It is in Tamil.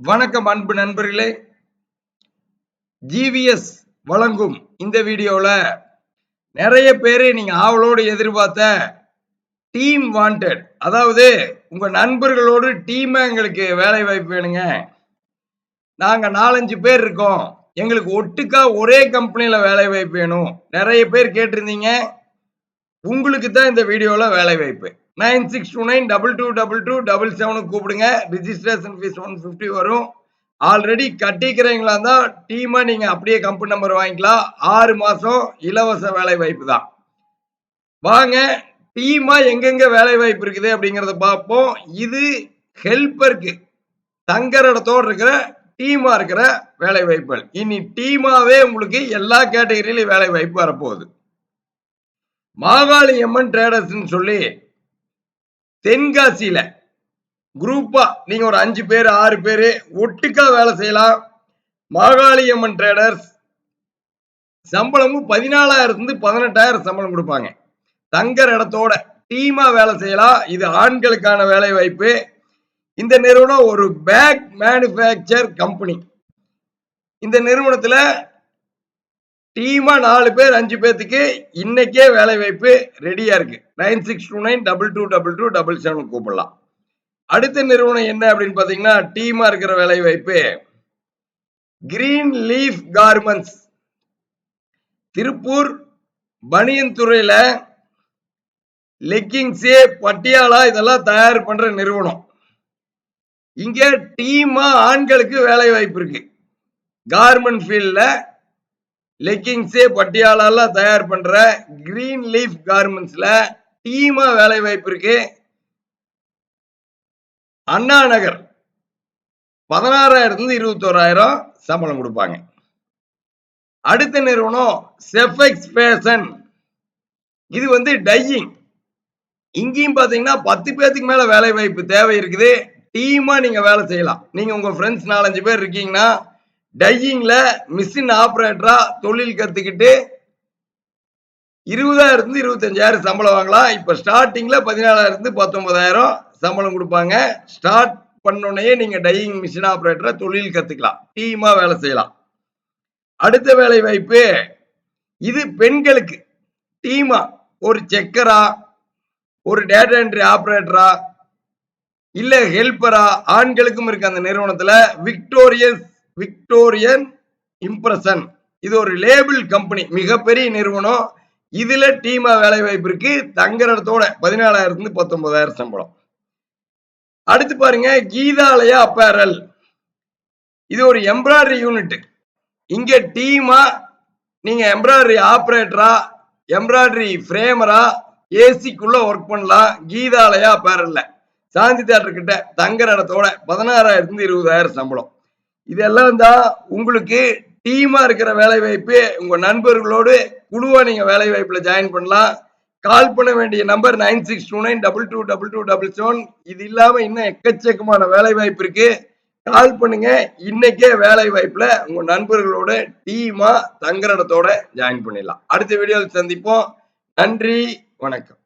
வணக்கம் அன்பு நண்பர்களே. ஜிவிஎஸ் வழங்கும் இந்த வீடியோவில் நிறைய பேர் நீங்க ஆவலோடு எதிர்பார்த்த டீம் வாண்டட் அதாவது உங்க நண்பர்களோடு டீமை எங்களுக்கு வேலை வாய்ப்பு வேணுங்க. நாங்க நாலஞ்சு பேர் இருக்கோம். எங்களுக்கு ஒட்டுக்கா ஒரே கம்பெனியில வேலை வாய்ப்பு வேணும். நிறைய பேர் கேட்டிருந்தீங்க. உங்களுக்கு தான் இந்த வீடியோவில் வேலை வாய்ப்பு. Nine six two nine double two double two double செவனுக்கு கூப்பிடுங்க. ரிஜிஸ்ட்ரேஷன் ஃபீஸ் ஒன் ஃபிஃப்டி வரும். ஆல்ரெடி கட்டிக்கிறீங்களா தான் டீமை நீங்கள் அப்படியே கம்பெனி நம்பர் வாங்கிக்கலாம். ஆறு மாதம் இலவச வேலை வாய்ப்பு தான். வாங்க டீமா எங்கெங்க வேலை வாய்ப்பு இருக்குது அப்படிங்கிறத பார்ப்போம். இது ஹெல்ப்பருக்கு தங்குற இடத்தோடு இருக்கிற டீமா இருக்கிற வேலை வாய்ப்புகள். இனி டீமாவே உங்களுக்கு எல்லா கேட்டகரியிலும் வேலை வாய்ப்பு வரப்போகுது. மாகாளி எம்என் ட்ரேடர்ஸ்ன்னு சொல்லி தென்காசியில குரூப்பா நீங்க ஒரு அஞ்சு பேர் ஆறு பேர் ஒட்டுக்கா வேலை செய்யலாம். மாகாளியம்மன் ட்ரேடர்ஸ் சம்பளமும் பதினாலாயிரத்து பதினெட்டாயிரம் சம்பளம் கொடுப்பாங்க. தங்கர் இடத்தோட டீமா வேலை செய்யலாம். இது ஆண்களுக்கான வேலை வாய்ப்பு. இந்த நிறுவனம் ஒரு பேக் மேனுஃபேக்சர் கம்பெனி இந்த நிறுவனத்துல டீமா நாலு பேர் அஞ்சு பேர்த்துக்கு இன்னைக்கே வேலை வாய்ப்பு ரெடியா இருக்கு. Nine six two nine double two double two double seven கூப்பிடலாம். அடுத்த நிறுவனம் என்ன அப்படின்னு பாத்தீங்கன்னா டீமா இருக்கிற வேலை வாய்ப்பு கிரீன் லீஃப் கார்மெண்ட்ஸ் திருப்பூர் பனியன்துறையில லெக்கிங்ஸு பட்டியாலா இதெல்லாம் தயார் பண்ற நிறுவனம். இங்க டீமா ஆண்களுக்கு வேலை வாய்ப்பு இருக்கு. கார்மெண்ட் ஃபீல்ட்ல லெக்கிங்ஸே பட்டியாலெல்லாம் தயார் பண்ற கிரீன் லீஃப் கார்மெண்ட்ஸ்ல டீமா வேலை வாய்ப்பு இருக்கு. அண்ணா நகர் பதினாறாயிரத்துல இருபத்தோராயிரம் சம்பளம் கொடுப்பாங்க. அடுத்த நிறுவனம் செஃபெக்ஸ் ஃபேஷன் இது வந்து டையிங் இங்கேயும் பார்த்தீங்கன்னா பத்து பேர்த்துக்கு மேலே வேலை வாய்ப்பு தேவை இருக்குது. டீமாக நீங்கள் வேலை செய்யலாம். நீங்கள் உங்கள் ஃப்ரெண்ட்ஸ் நாலஞ்சு பேர் இருக்கீங்கன்னா டையிங்ல மிஷின் ஆப்ரேட்டரா தொழில் கத்துக்கிட்டு இருபதாயிரத்துல இருபத்தஞ்சாயிரம் சம்பளம் வாங்கலாம். இப்ப ஸ்டார்டிங்ல பதினாலாயிரத்து பத்தொன்பதாயிரம் சம்பளம் கொடுப்பாங்க. ஸ்டார்ட் பண்ணோடனே நீங்க டையிங் மிஷின் ஆப்ரேட்டரை தொழில் கத்துக்கலாம். டீமா வேலை செய்யலாம். அடுத்த வேலை வாய்ப்பு இது பெண்களுக்கு டீமா ஒரு செக்கரா ஒரு டேட்டா என்ட்ரி ஆப்ரேட்டரா இல்ல ஹெல்ப்பரா ஆண்களுக்கும் இருக்கு அந்த நிறுவனத்துல விக்டோரியஸ் விக்டோரியன் இம்ப்ரெஷன் இது ஒரு லேபிள் கம்பெனி மிகப்பெரிய நிறுவனம். இதுல டீமா வேலை வாய்ப்பு இருக்கு தங்குற இடத்தோட இருந்து பத்தொன்பதாயிரம் சம்பளம். அடுத்து பாருங்க கீதாலயா அப்பேரல் இது ஒரு எம்ப்ராய்டரி யூனிட் இங்க டீமா நீங்க எம்ப்ராய்டரி ஆப்ரேட்டரா எம்ப்ராய்டரி ஃப்ரேமரா ஏசிக்குள்ள ஒர்க் பண்ணலாம். கீதாலயா பேரல்ல சாந்தி தேட்டர் கிட்ட தங்குற இடத்தோட பதினாறாயிரத்துல இருபதாயிரம் சம்பளம். இதெல்லாம் தான் உங்களுக்கு டீமா இருக்கிற வேலை வாய்ப்பு உங்க நண்பர்களோடு குழுவா நீங்க வேலை வாய்ப்புல ஜாயின் பண்ணலாம். கால் பண்ண வேண்டிய number nine six two nine double two double two double seven இது இல்லாம இன்னும் எக்கச்சக்கமான வேலை வாய்ப்பு இருக்கு. கால் பண்ணுங்க. இன்னைக்கே வேலை வாய்ப்புல உங்க நண்பர்களோட டீமா தங்குற இடத்தோட ஜாயின் பண்ணிடலாம். அடுத்த வீடியோவில் சந்திப்போம். நன்றி. வணக்கம்.